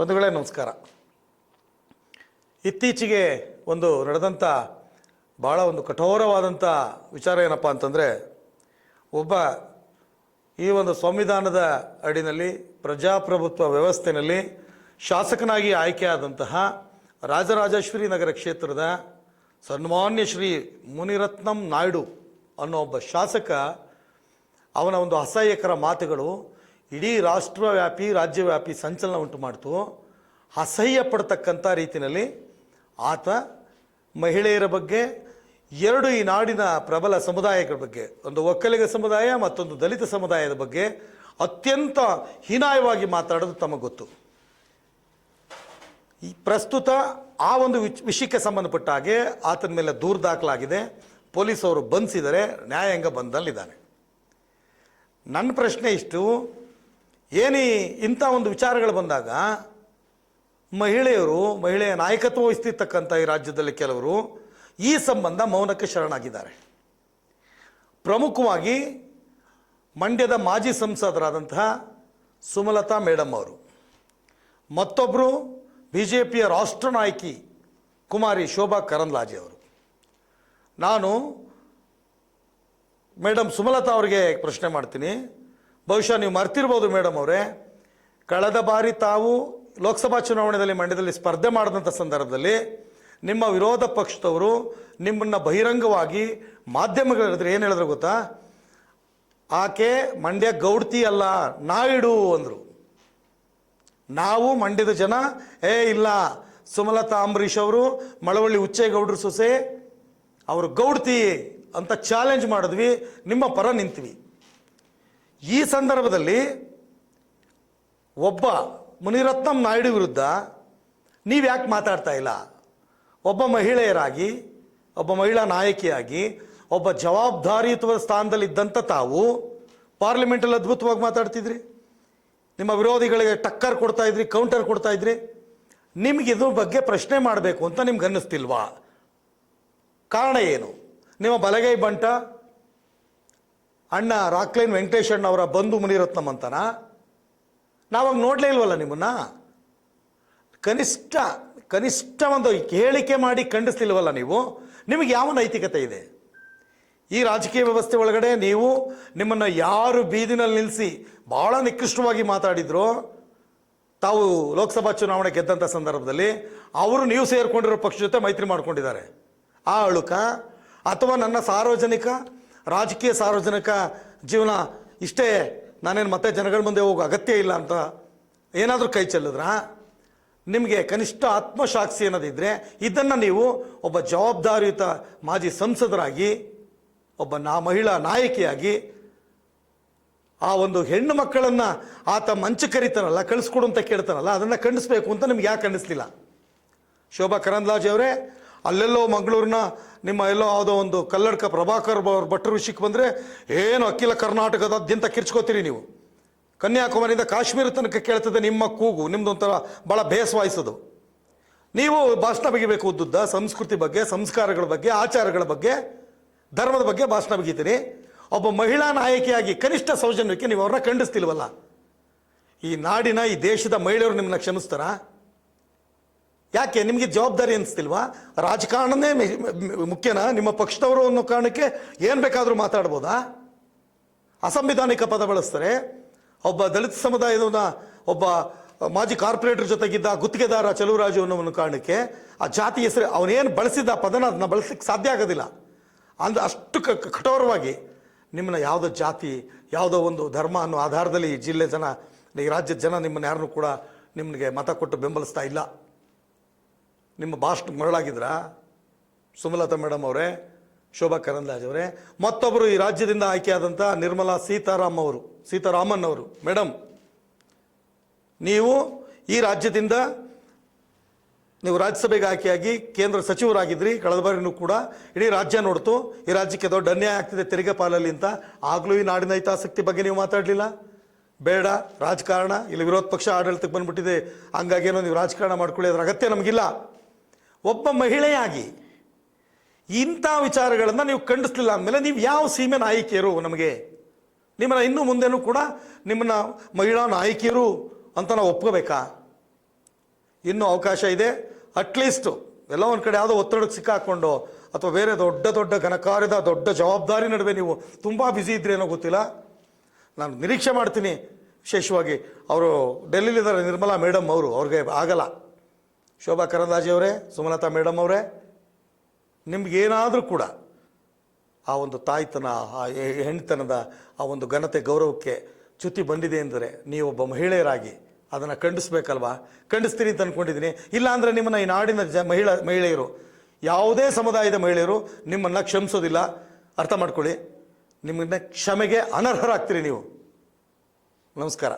ಬಂಧುಗಳೇ, ನಮಸ್ಕಾರ. ಇತ್ತೀಚೆಗೆ ಒಂದು ನಡೆದಂಥ ಭಾಳ ಒಂದು ಕಠೋರವಾದಂಥ ವಿಚಾರ ಏನಪ್ಪ ಅಂತಂದರೆ, ಒಬ್ಬ ಈ ಒಂದು ಸಂವಿಧಾನದ ಅಡಿನಲ್ಲಿ ಪ್ರಜಾಪ್ರಭುತ್ವ ವ್ಯವಸ್ಥೆಯಲ್ಲಿ ಶಾಸಕನಾಗಿ ಆಯ್ಕೆಯಾದಂತಹ ರಾಜರಾಜೇಶ್ವರಿ ನಗರ ಕ್ಷೇತ್ರದ ಸನ್ಮಾನ್ಯ ಶ್ರೀ ಮುನಿರತ್ನಂ ನಾಯ್ಡು ಅನ್ನೋ ಒಬ್ಬ ಶಾಸಕ, ಅವನ ಒಂದು ಅಸಹ್ಯಕರ ಮಾತುಗಳು ಇಡೀ ರಾಷ್ಟ್ರವ್ಯಾಪಿ, ರಾಜ್ಯವ್ಯಾಪಿ ಸಂಚಲನ ಉಂಟು ಮಾಡಿತು. ಅಸಹ್ಯ ಪಡ್ತಕ್ಕಂಥ ರೀತಿಯಲ್ಲಿ ಆತ ಮಹಿಳೆಯರ ಬಗ್ಗೆ, ಎರಡು ಈ ನಾಡಿನ ಪ್ರಬಲ ಸಮುದಾಯಗಳ ಬಗ್ಗೆ, ಒಂದು ಒಕ್ಕಲಿಗ ಸಮುದಾಯ, ಮತ್ತೊಂದು ದಲಿತ ಸಮುದಾಯದ ಬಗ್ಗೆ ಅತ್ಯಂತ ಹೀನಾಯವಾಗಿ ಮಾತಾಡೋದು ತಮಗೆ ಗೊತ್ತು. ಈ ಪ್ರಸ್ತುತ ಆ ಒಂದು ವಿಷಯಕ್ಕೆ ಸಂಬಂಧಪಟ್ಟ ಹಾಗೆ ಆತನ ಮೇಲೆ ದೂರು ದಾಖಲಾಗಿದೆ. ಪೊಲೀಸವರು ಬಂಧಿಸಿದರೆ ನ್ಯಾಯಾಂಗ ಬಂಧನಲ್ಲಿದ್ದಾನೆ. ನನ್ನ ಪ್ರಶ್ನೆ ಇಷ್ಟು ಏನಿ ಇಂಥ ಒಂದು ವಿಚಾರಗಳು ಬಂದಾಗ ಮಹಿಳೆಯರು, ಮಹಿಳೆಯ ನಾಯಕತ್ವ ವಹಿಸ್ತಿರ್ತಕ್ಕಂಥ ಈ ರಾಜ್ಯದಲ್ಲಿ ಕೆಲವರು ಈ ಸಂಬಂಧ ಮೌನಕ್ಕೆ ಶರಣಾಗಿದ್ದಾರೆ. ಪ್ರಮುಖವಾಗಿ ಮಂಡ್ಯದ ಮಾಜಿ ಸಂಸದರಾದಂತಹ ಸುಮಲತಾ ಮೇಡಮ್ ಅವರು ಮತ್ತೊಬ್ಬರು ಬಿ ಜೆ ಪಿಯ ರಾಷ್ಟ್ರ ನಾಯಕಿ ಕುಮಾರಿ ಶೋಭಾ ಕರಂದ್ಲಾಜೆ ಅವರು. ನಾನು ಮೇಡಮ್ ಸುಮಲತಾ ಅವರಿಗೆ ಪ್ರಶ್ನೆ ಮಾಡ್ತೀನಿ. ಬಹುಶಃ ನೀವು ಮರ್ತಿರ್ಬೋದು ಮೇಡಮ್ ಅವರೇ. ಕಳೆದ ಬಾರಿ ತಾವು ಲೋಕಸಭಾ ಚುನಾವಣೆಯಲ್ಲಿ ಮಂಡ್ಯದಲ್ಲಿ ಸ್ಪರ್ಧೆ ಮಾಡಿದಂಥ ಸಂದರ್ಭದಲ್ಲಿ ನಿಮ್ಮ ವಿರೋಧ ಪಕ್ಷದವರು ನಿಮ್ಮನ್ನು ಬಹಿರಂಗವಾಗಿ ಮಾಧ್ಯಮಗಳಿದ್ರೆ ಏನು ಹೇಳಿದ್ರು ಗೊತ್ತಾ? ಆಕೆ ಮಂಡ್ಯ ಗೌಡ್ತಿ ಅಲ್ಲ, ನಾಯಿಡು ಅಂದರು. ನಾವು ಮಂಡ್ಯದ ಜನ, ಏ ಇಲ್ಲ, ಸುಮಲತಾ ಅಂಬರೀಷ್ ಅವರು, ಮಳವಳ್ಳಿ ಉಚ್ಚೇಗೌಡರು ಸೊಸೆ, ಅವರು ಗೌಡ್ತಿ ಅಂತ ಚಾಲೆಂಜ್ ಮಾಡಿದ್ವಿ, ನಿಮ್ಮ ಪರ ನಿಂತ್ವಿ. ಈ ಸಂದರ್ಭದಲ್ಲಿ ಒಬ್ಬ ಮುನಿರತ್ನಂ ನಾಯ್ಡು ವಿರುದ್ಧ ನೀವು ಯಾಕೆ ಮಾತಾಡ್ತಾ ಇಲ್ಲ? ಒಬ್ಬ ಮಹಿಳೆಯರಾಗಿ, ಒಬ್ಬ ಮಹಿಳಾ ನಾಯಕಿಯಾಗಿ, ಒಬ್ಬ ಜವಾಬ್ದಾರಿಯುತವಾದ ಸ್ಥಾನದಲ್ಲಿ ಇದ್ದಂಥ ತಾವು ಪಾರ್ಲಿಮೆಂಟಲ್ಲಿ ಅದ್ಭುತವಾಗಿ ಮಾತಾಡ್ತಿದ್ರಿ. ನಿಮ್ಮ ವಿರೋಧಿಗಳಿಗೆ ಟಕ್ಕರ್ ಕೊಡ್ತಾ ಇದ್ರಿ, ಕೌಂಟರ್ ಕೊಡ್ತಾ ಇದ್ರಿ. ನಿಮ್ಗೆ ಇದ್ರ ಬಗ್ಗೆ ಪ್ರಶ್ನೆ ಮಾಡಬೇಕು ಅಂತ ನಿಮ್ಗೆ ಅನ್ನಿಸ್ತಿಲ್ವಾ? ಕಾರಣ ಏನು? ನಿಮ್ಮ ಬಲಗೈ ಬಂಟ ಅಣ್ಣ ರಾಕ್ಲೈನ್ ವೆಂಕಟೇಶ್ ಅವರ ಬಂಧು ಮುನಿರತ್ನಂ ಅಂತನ? ನಾವಾಗ ನೋಡಲೇ ಇಲ್ವಲ್ಲ ನಿಮ್ಮನ್ನ? ಕನಿಷ್ಠ ಕನಿಷ್ಠ ಒಂದು ಹೇಳಿಕೆ ಮಾಡಿ ಖಂಡಿಸ್ಲಿಲ್ವಲ್ಲ ನೀವು? ನಿಮಗೆ ಯಾವ ನೈತಿಕತೆ ಇದೆ? ಈ ರಾಜಕೀಯ ವ್ಯವಸ್ಥೆ ಒಳಗಡೆ ನೀವು ನಿಮ್ಮನ್ನು ಯಾರು ಬೀದಿನಲ್ಲಿ ನಿಲ್ಲಿಸಿ ಭಾಳ ನಿಕೃಷ್ಟವಾಗಿ ಮಾತಾಡಿದ್ರು. ತಾವು ಲೋಕಸಭಾ ಚುನಾವಣೆ ಗೆದ್ದಂಥ ಸಂದರ್ಭದಲ್ಲಿ ಅವರು ನೀವು ಸೇರಿಕೊಂಡಿರೋ ಪಕ್ಷ ಜೊತೆ ಮೈತ್ರಿ ಮಾಡ್ಕೊಂಡಿದ್ದಾರೆ. ಆ ಅಳುಕ ಅಥವಾ ನನ್ನ ಸಾರ್ವಜನಿಕ ರಾಜಕೀಯ ಸಾರ್ವಜನಿಕ ಜೀವನ ಇಷ್ಟೇ. ನಾನೇನು ಮತ್ತೆ ಜನಗಳ ಮುಂದೆ ಹೋಗೋ ಅಗತ್ಯ ಇಲ್ಲ ಅಂತ ಏನಾದರೂ ಕೈ ಚೆಲ್ಲಿದ್ರ? ನಿಮಗೆ ಕನಿಷ್ಠ ಆತ್ಮಸಾಕ್ಷಿ ಅನ್ನೋದಿದ್ದರೆ ಇದನ್ನು ನೀವು ಒಬ್ಬ ಜವಾಬ್ದಾರಿಯುತ ಮಾಜಿ ಸಂಸದರಾಗಿ, ಒಬ್ಬ ನಾ ಮಹಿಳಾ ನಾಯಕಿಯಾಗಿ, ಆ ಒಂದು ಹೆಣ್ಣು ಮಕ್ಕಳನ್ನು ಆತ ಮಂಚ ಕರಿತಾನಲ್ಲ, ಕಳಿಸ್ಕೊಡು ಅಂತ ಕೇಳ್ತಾನಲ್ಲ, ಅದನ್ನು ಖಂಡಿಸ್ಬೇಕು ಅಂತ ನಿಮ್ಗೆ ಯಾಕೆ ಖಂಡಿಸ್ಲಿಲ್ಲ? ಶೋಭಾ ಕರಂದ್ಲಾಜೆ ಅವರೇ ಅಲ್ಲೆಲ್ಲೋ ಮಂಗಳೂರಿನ ನಿಮ್ಮ ಎಲ್ಲೋ ಯಾವುದೋ ಒಂದು ಕಲ್ಲಡ್ಕ ಪ್ರಭಾಕರ್ ಅವ್ರ ಭಟ್ರ ವಿಷಯಕ್ಕೆ ಬಂದರೆ ಏನು ಅಖಿಲ ಕರ್ನಾಟಕದಾದ್ಯಂತ ಕಿರ್ಚ್ಕೋತೀರಿ ನೀವು? ಕನ್ಯಾಕುಮಾರಿಯಿಂದ ಕಾಶ್ಮೀರ ತನಕ ಕೇಳ್ತದೆ ನಿಮ್ಮ ಕೂಗು ನಿಮ್ದೊಂಥರ ಭಾಳ ಬೇಸವಾಯಿಸೋದು ನೀವು ಭಾಷಣ ಬಗೆಯಬೇಕು ಉದ್ದುದ್ದ, ಸಂಸ್ಕೃತಿ ಬಗ್ಗೆ, ಸಂಸ್ಕಾರಗಳ ಬಗ್ಗೆ, ಆಚಾರಗಳ ಬಗ್ಗೆ, ಧರ್ಮದ ಬಗ್ಗೆ ಭಾಷಣ ಬಗೀತೀರಿ. ಒಬ್ಬ ಮಹಿಳಾ ನಾಯಕಿಯಾಗಿ ಕನಿಷ್ಠ ಸೌಜನ್ಯಕ್ಕೆ ನೀವು ಅವ್ರನ್ನ ಖಂಡಿಸ್ತಿಲ್ವಲ್ಲ? ಈ ನಾಡಿನ, ಈ ದೇಶದ ಮಹಿಳೆಯರು ನಿಮ್ಮನ್ನ ಕ್ಷಮಿಸ್ತಾರಾ? ಯಾಕೆ ನಿಮಗೆ ಜವಾಬ್ದಾರಿ ಅನಿಸ್ತಿಲ್ವಾ? ರಾಜಕಾರಣನೇ ಮುಖ್ಯನಾ? ನಿಮ್ಮ ಪಕ್ಷದವರು ಅನ್ನೋ ಕಾರಣಕ್ಕೆ ಏನು ಬೇಕಾದರೂ ಮಾತಾಡ್ಬೋದಾ? ಅಸಂವಿಧಾನಿಕ ಪದ ಬಳಸ್ತಾರೆ. ಒಬ್ಬ ದಲಿತ ಸಮುದಾಯದ ಒಬ್ಬ ಮಾಜಿ ಕಾರ್ಪೊರೇಟರ್ ಜೊತೆಗಿದ್ದ ಗುತ್ತಿಗೆದಾರ ಚಲುವರಾಜು ಅನ್ನೋ ಕಾರಣಕ್ಕೆ ಆ ಜಾತಿ ಹೆಸರು ಅವನೇನು ಬಳಸಿದ್ದ ಆ ಪದನ ಅದನ್ನ ಬಳಸಲಿಕ್ಕೆ ಸಾಧ್ಯ ಆಗೋದಿಲ್ಲ. ಅಂದ ಅಷ್ಟು ಕಠೋರವಾಗಿ ನಿಮ್ಮನ್ನ ಯಾವುದೋ ಜಾತಿ, ಯಾವುದೋ ಒಂದು ಧರ್ಮ ಅನ್ನೋ ಆಧಾರದಲ್ಲಿ ಜಿಲ್ಲೆ ಜನ, ಈ ರಾಜ್ಯದ ಜನ ನಿಮ್ಮನ್ನ ಯಾರನ್ನೂ ಕೂಡ ನಿಮಗೆ ಮತ ಕೊಟ್ಟು ಬೆಂಬಲಿಸ್ತಾ ಇಲ್ಲ. ನಿಮ್ಮ ಬಾಸ್ಟ್ ಮರಳಾಗಿದ್ರಾ ಸುಮಲತಾ ಮೇಡಮ್ ಅವರೇ, ಶೋಭಾ ಕರಂದ್ಲಾಜ್ ಅವರೇ. ಮತ್ತೊಬ್ಬರು ಈ ರಾಜ್ಯದಿಂದ ಆಯ್ಕೆಯಾದಂಥ ನಿರ್ಮಲಾ ಸೀತಾರಾಮ್ ಅವರು, ಸೀತಾರಾಮನ್ ಅವರು. ಮೇಡಮ್ ನೀವು ಈ ರಾಜ್ಯದಿಂದ ನೀವು ರಾಜ್ಯಸಭೆಗೆ ಆಯ್ಕೆಯಾಗಿ ಕೇಂದ್ರ ಸಚಿವರಾಗಿದ್ರಿ. ಕಳೆದ ಬಾರಿನೂ ಕೂಡ ಇಡೀ ರಾಜ್ಯ ನೋಡ್ತು. ಈ ರಾಜ್ಯಕ್ಕೆ ದೊಡ್ಡ ಅನ್ಯಾಯ ಆಗ್ತಿದೆ ತೆರಿಗೆ ಪಾಲಲ್ಲಿ ಅಂತ. ಆಗಲೂ ಈ ನಾಡಿನ ಹಿತಾಸಕ್ತಿ ಬಗ್ಗೆ ನೀವು ಮಾತಾಡಲಿಲ್ಲ. ಬೇಡ, ರಾಜಕಾರಣ. ಇಲ್ಲಿ ವಿರೋಧ ಪಕ್ಷ ಆಡಳಿತಕ್ಕೆ ಬಂದ್ಬಿಟ್ಟಿದೆ. ಹಂಗಾಗೇನೋ ನೀವು ರಾಜಕಾರಣ ಮಾಡ್ಕೊಳ್ಳಿ, ಅದರ ಅಗತ್ಯ ನಮಗಿಲ್ಲ. ಒಬ್ಬ ಮಹಿಳೆಯಾಗಿ ಇಂಥ ವಿಚಾರಗಳನ್ನು ನೀವು ಖಂಡಿಸ್ಲಿಲ್ಲ ಅಂದಮೇಲೆ ನೀವು ಯಾವ ಸೀಮೆ ನಾಯಕಿಯರು ನಮಗೆ? ನಿಮ್ಮನ್ನ ಇನ್ನು ಮುಂದೆನೂ ಕೂಡ ನಿಮ್ಮನ್ನ ಮಹಿಳಾ ನಾಯಕಿಯರು ಅಂತ ನಾವು ಒಪ್ಕೋಬೇಕಾ? ಇನ್ನೂ ಅವಕಾಶ ಇದೆ. ಅಟ್ಲೀಸ್ಟು ಎಲ್ಲ ಒಂದು ಕಡೆ ಯಾವುದೋ ಒತ್ತಡಕ್ಕೆ ಸಿಕ್ಕಾಕೊಂಡು ಅಥವಾ ಬೇರೆ ದೊಡ್ಡ ದೊಡ್ಡ ಘನಕಾರ್ಯದ ದೊಡ್ಡ ಜವಾಬ್ದಾರಿ ನಡುವೆ ನೀವು ತುಂಬ ಬ್ಯುಸಿ ಇದ್ರೇನೋ ಗೊತ್ತಿಲ್ಲ. ನಾನು ನಿರೀಕ್ಷೆ ಮಾಡ್ತೀನಿ ವಿಶೇಷವಾಗಿ. ಅವರು ಡೆಲ್ಲಿಲಿದ್ದಾರೆ ನಿರ್ಮಲಾ ಮೇಡಮ್ ಅವರು, ಅವ್ರಿಗೆ ಆಗಲ್ಲ. ಶೋಭಾ ಕರಂದಾಜೆಯವರೇ ಸುಮಲತಾ ಮೇಡಮ್ ಅವರೇ, ನಿಮಗೇನಾದರೂ ಕೂಡ ಆ ಒಂದು ತಾಯ್ತನ, ಆ ಹೆಣ್ತನದ ಆ ಒಂದು ಘನತೆ, ಗೌರವಕ್ಕೆ ಚ್ಯುತಿ ಬಂದಿದೆ ಎಂದರೆ ನೀವೊಬ್ಬ ಮಹಿಳೆಯರಾಗಿ ಅದನ್ನು ಖಂಡಿಸ್ಬೇಕಲ್ವಾ? ಖಂಡಿಸ್ತೀನಿ ಅಂತ ಅಂದ್ಕೊಂಡಿದ್ದೀನಿ ಇಲ್ಲಾಂದರೆ ನಿಮ್ಮನ್ನು ಈ ನಾಡಿನ ಜ, ಮಹಿಳಾ, ಮಹಿಳೆಯರು, ಯಾವುದೇ ಸಮುದಾಯದ ಮಹಿಳೆಯರು ನಿಮ್ಮನ್ನು ಕ್ಷಮಿಸೋದಿಲ್ಲ. ಅರ್ಥ ಮಾಡ್ಕೊಳ್ಳಿ. ನಿಮ್ಮನ್ನ ಕ್ಷಮೆಗೆ ಅನರ್ಹರಾಗ್ತೀರಿ ನೀವು. ನಮಸ್ಕಾರ.